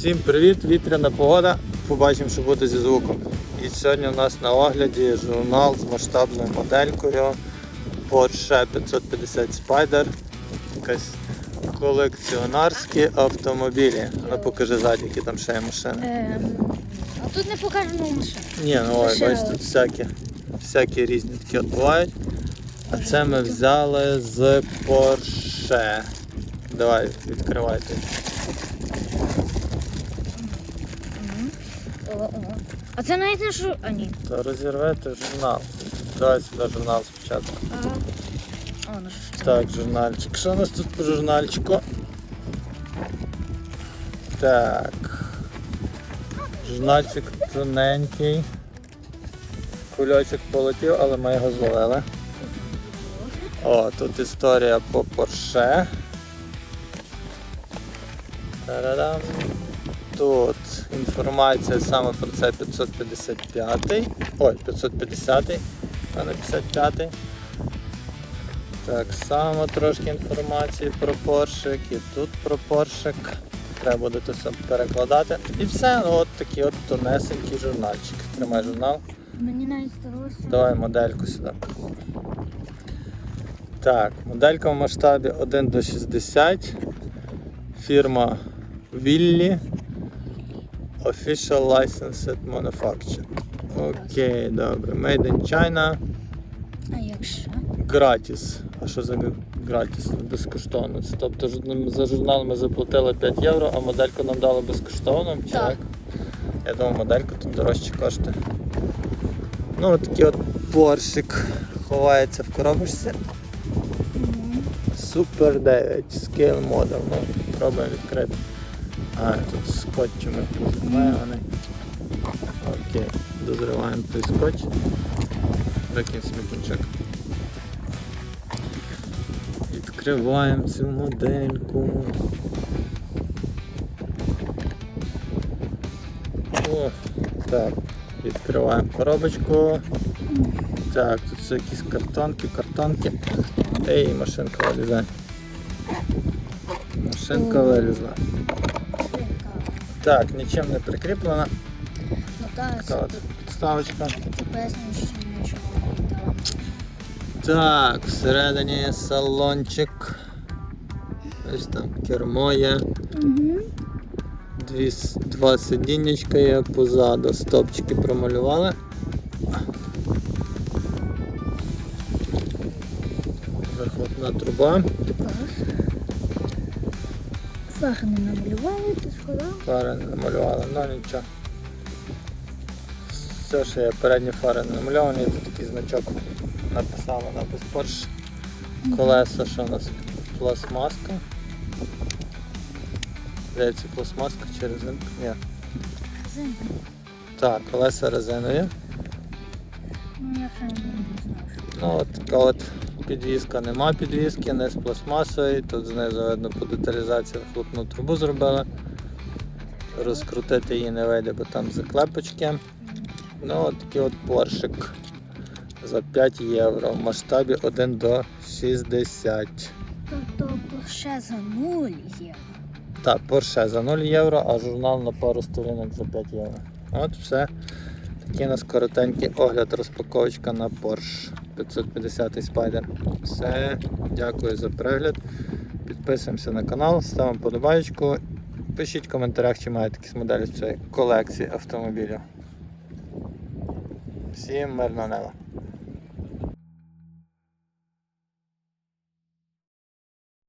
Всім привіт, вітряна погода. Побачимо, що буде зі звуком. І сьогодні у нас на огляді журнал з масштабною моделькою Porsche 550 Spider. Якась колекціонарські автомобілі. Ну покажи ззаді, які там ще є машини. Ем, а тут не покажемо машину. Ні, ну ой, бачиш, тут всякі, всякі різні такі от бувають. А це ми взяли з Porsche. Давай, відкривайте. О, о. А це навіть не що. А ні. То розірвете журнал. Давай сюди журнал спочатку. Ага. О, ну що. Так, журнальчик. Що у нас тут по журнальчику? Так. Журнальчик тоненький. Кульочок полетів, але ми його зловили. О, тут історія по Porsche. Та-да-дам. Тут інформація саме про це 555. Ой, 550, а не 55. Так само трошки інформації про поршик і тут про поршик. Треба буде це все перекладати. І все, ну от такий от тонесенький журнальчик. Тримай журнал. Мені навіть здалося. Давай модельку сюди. Так, моделька в масштабі 1 до 60. Фірма Willy. Official Licensed Manufacturer. Окей, добре. Made in China. А як ще? Гратіс. А що за гратіс? Безкоштовно. Це, тобто за журнал ми заплатили 5 євро, а модельку нам дали безкоштовно. Так. як? Я думав, моделька тут дорожче коштує. Ну, от такий от поршик ховається в коробочці. Супер 9 Scale Model. Ну, пробуємо відкрити. А, тут скотчем заклеєний. Окей, дозриваємо той скотч. Викинь смітничок. Відкриваємо цю модельку. О, так, відкриваємо коробочку. Так, тут все якісь картонки, картонки. Ей, машинка вилізає. Машинка вилізла. Так, нічим не прикріплена. Ну так, Така от підставочка. що нічого не. Так, всередині салончик. Ось там кермо є. Дві, с- два сидіннячка є позаду. Стопчики промалювали. Вихлопна труба. Фари не намалювали, ти сказав? Фари не намалювали, ну нічого. Все, що є передні фари не намальовані, тут такий значок написали напис Porsche. Колеса, що у нас пластмаска. Здається, пластмаска чи резинка? Ні. Зимка. Так, колеса резинові. От така от підвізка, нема підвізки, не з пластмасою. Тут знизу видно по деталізації вихлопну трубу зробили. Розкрутити її не вийде, бо там заклепочки. Ну от такий от поршик за 5 євро в масштабі 1 до 60. Тобто ще за нуль є. Так, Porsche за 0 євро, а журнал на пару сторінок за 5 євро. От все. Такий у нас коротенький огляд, розпаковочка на Porsche 550 Spider. Все, дякую за перегляд. Підписуємося на канал, ставимо подобаєчку. Пишіть в коментарях, чи маєте якісь моделі з цієї колекції автомобілів. Всім мирного неба!